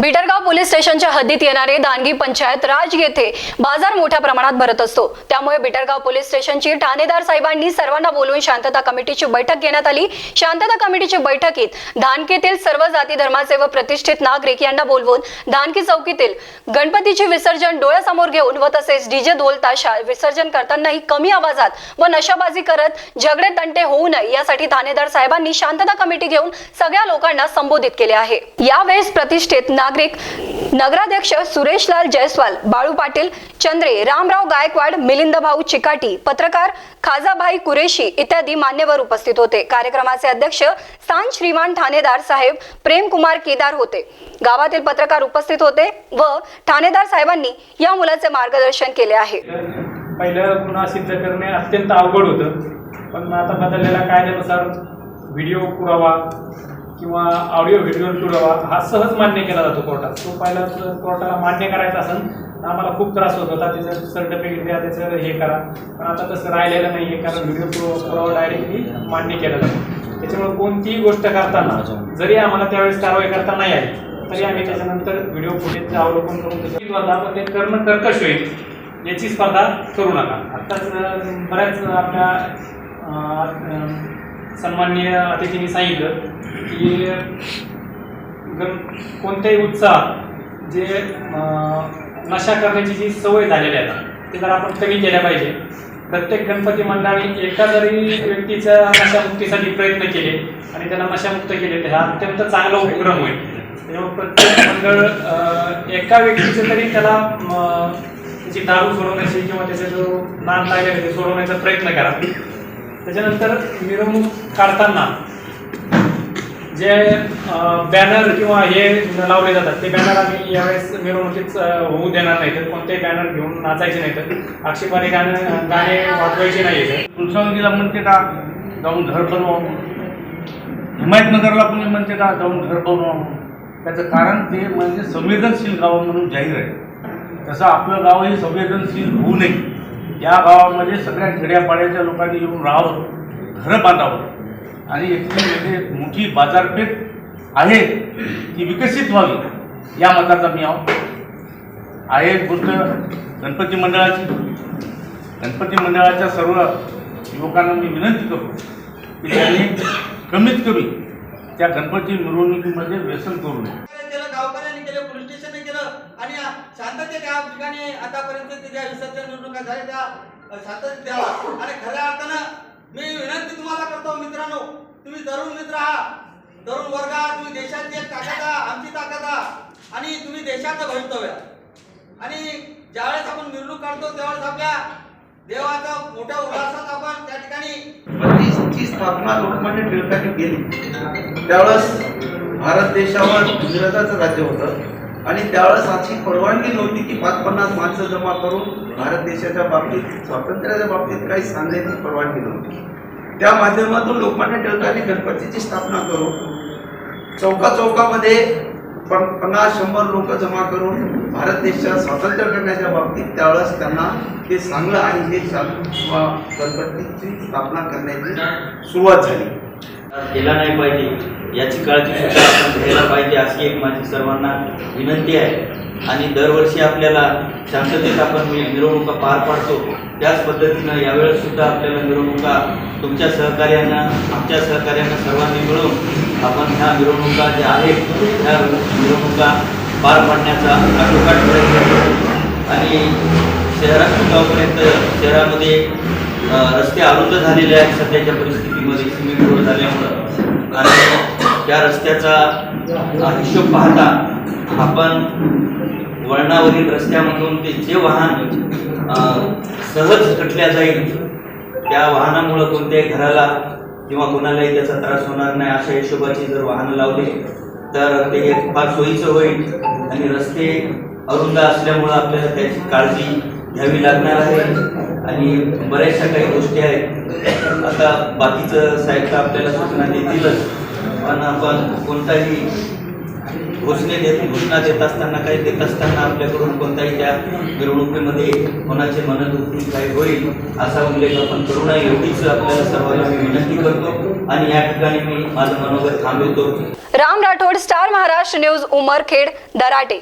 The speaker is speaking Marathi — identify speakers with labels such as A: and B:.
A: बिटरगाव पोलीस स्टेशनच्या हद्दीत येणारे दानगी पंचायत राज येथे बाजार मोठ्या प्रमाणात भरत असतो. त्यामुळे बिटरगाव पोलीस स्टेशनची ठाणेदार साहेबांनी सर्वांना बोलवून शांतता कमिटीची बैठक घेण्यात आली. शांतता कमिटीची बैठकीत धानकीतील सर्व जाती धर्माचे व प्रतिष्ठित नागरिक यांना बोलवून धानकी चौकीतील गणपतीचे विसर्जन डोळ्यासमोर घेऊन व तसेच डीजे ढोल ताशा विसर्जन करतानाही कमी आवाजात व नशाबाजी करत झगडे तंटे होऊ नये यासाठी ठाणेदार साहेबांनी शांतता कमिटी घेऊन सगळ्या लोकांना संबोधित केले आहे. यावेळेस प्रतिष्ठित नागरिक नगराध्यक्ष सुरेशलाल जयस्वाल बाळू पाटील चंद्रे रामराव गायकवाड मिलिंद भाऊ चिकाटी पत्रकार खाजाभाई कुरेशी इत्यादी मान्यवर उपस्थित होते. कार्यक्रमाचे अध्यक्ष सांज श्रीमान ठाणेदार साहेब प्रेमकुमार केदार होते. गावातील पत्रकार उपस्थित होते व ठाणेदार साहेबांनी या मुलाचे मार्गदर्शन केले आहे.
B: पहिलं सिद्ध करणे अत्यंत अवघड होतं. पण आता बदललेल्या कायद्यानुसार व्हिडिओ पुरावा किंवा ऑडिओ व्हिडिओ पुरावा हा सहज मान्य केला जातो कोर्टात. तो पहिला कोर्टाला मान्य करायचा असेल तर आम्हाला खूप त्रास होत होता. त्याचं सर्टिफिकेट द्या त्याचं हे करा. पण आता तसं राहिलेलं नाही आहे कारण व्हिडिओ पुरावा डायरेक्टली मान्य केला जातो. त्याच्यामुळे कोणतीही गोष्ट करताना जरी आम्हाला त्यावेळेस कारवाई करता नाही आली तरी आम्ही त्याच्यानंतर व्हिडिओ फुटेजचं अवलोकन करून त्याच्या आपण ते करणं कर्कश होईल याची स्पर्धा करू नका. आत्ताच बऱ्याच आपल्या सन्माननीय अतिथींनी सांगितलं की गण कोणत्याही उत्साहात जे नशा करण्याची जी सवय झालेली आहे ते जर आपण कमी केल्या पाहिजे. प्रत्येक गणपती मंडळाने एका जरी व्यक्तीच्या नशामुक्तीसाठी प्रयत्न केले आणि त्याला नशामुक्त केले तर हा अत्यंत चांगला उपक्रम होईल. तेव्हा प्रत्येक मंडळ एका व्यक्तीचं तरी त्याला त्याची दारू सोडवण्याची किंवा त्याचा जो नाद लागेल ते सोडवण्याचा प्रयत्न करा. त्याच्यानंतर मिरवणूक काढताना जे बॅनर किंवा हे लावले जातात ते बॅनर आम्ही यावेळेस मिरवणुकीत होऊ देणार नाही तर कोणतेही बॅनर घेऊन नाचायचे नाही तर आक्षेपाने गाणे गाणे वाजवायचे नाही
C: फुलसावंगीला म्हणते का जाऊन घर बनवावं हिमायतनगरला कोणी म्हणते का जाऊन घर बनवावं त्याचं कारण ते म्हणजे संवेदनशील गाव म्हणून जाहीर आहे. तसं आपलं गाव हे संवेदनशील होऊ नये. या गावामध्ये सगळ्या खेड्यापाड्याच्या लोकांनी येऊन राहावं घरं बांधावं. आणि इथली म्हणजे मोठी बाजारपेठ आहे ती विकसित व्हावी या मताचा मी आहो आहे गोष्ट गणपती मंडळाची. गणपती मंडळाच्या सर्व युवकांना मी विनंती करतो की त्यांनी कमीत कमी त्या गणपती मिरवणुकीमध्ये व्यसन करू नये
D: केलं गावकऱ्यांनी केलं पोलीस स्टेशनने केलं आणि शांततेच्या ठिकाणी आतापर्यंत ज्या विसर्जन निवडणुका झाल्या त्या शांततेत द्यावा. आणि खऱ्या अर्थानं मी विनंती तुम्हाला करतो मित्रांनो तुम्ही तरुण मित्र आहात. तरुण वर्ग आहात. तुम्ही देशाची एक ताकद आहात आमची ताकद आहात. आणि तुम्ही देशाचं भवितव्य आणि ज्यावेळेस आपण मिरवणूक काढतो त्यावेळेस आपल्या देवाचा मोठ्या उल्हासात आपण त्या ठिकाणी
E: स्थापना लोकमान्य टिळकांनी केली त्यावेळेस भारत देशावर इंग्रजाचं राज्य होतं. आणि त्यावेळेस अशी परवानगी नव्हती की पाच पन्नास माणसं जमा करून भारत देशाच्या बाबतीत स्वातंत्र्याच्या बाबतीत काही सांगण्याची परवानगी नव्हती. त्या माध्यमातून लोकमान्य टिळकांनी गणपतीची स्थापना करून चौका चौकामध्ये पण पन्नास शंभर लोक जमा करून भारत देशात स्वातंत्र्य करण्याच्या बाबतीत त्यावेळेस त्यांना ते सांगलं आणि हे चालू किंवा गणपतीची स्थापना करण्याची सुरुवात झाली.
F: केला नाही पाहिजे. याची काळजी सुद्धा आपण घ्यायला पाहिजे अशी एक माझी सर्वांना विनंती आहे. आणि दरवर्षी आपल्याला शांततेत आपण म्हणजे मिरवणुका पार पाडतो. त्याच पद्धतीनं यावेळेस सुद्धा आपल्याला मिरवणुका तुमच्या सहकार्यानं आमच्या सहकार्यानं सर्वांनी मिळून आपण ह्या मिरवणुका ज्या आहेत ह्या मिरवणुका पार पाडण्याचा आटोकाट प्रयत्न करू आणि शहरात गावापर्यंत शहरामध्ये रस्ते अरुंद झालेले आहेत सध्याच्या परिस्थितीमध्ये सिमेंट रोड झाल्यामुळं. आणि त्या रस्त्याचा हिशोब पाहता आपण वळणावरील रस्त्यामधून ते जे वाहन सहज कटल्या जाईल त्या वाहनामुळं कोणत्याही घराला किंवा कोणालाही त्याचा त्रास होणार नाही अशा हिशोबाची जर वाहनं लावले तर ते फार सोयीचं होईल आणि रस्ते अरुंद असल्यामुळं आपल्याला त्याची काळजी घ्यावी लागणार आहे. आणि बऱ्याचशा काही गोष्टी आहेत. आता बाकीचं साहित्य आपल्याला सूचना देतीलच पण आपण कोणताही घोषणे देत घोषणा देत असताना काही देत असताना आपल्याकडून कोणताही त्या मिरवणुकीमध्ये कोणाचे मनदुखी काही होईल असा उल्लेख आपण करू नये. एवढीच आपल्याला सर्वांना मी विनंती करतो आणि या ठिकाणी मी माझं मनोगत थांबवतो.
A: Ram Rathod star Maharashtra news Umarkhed Darate.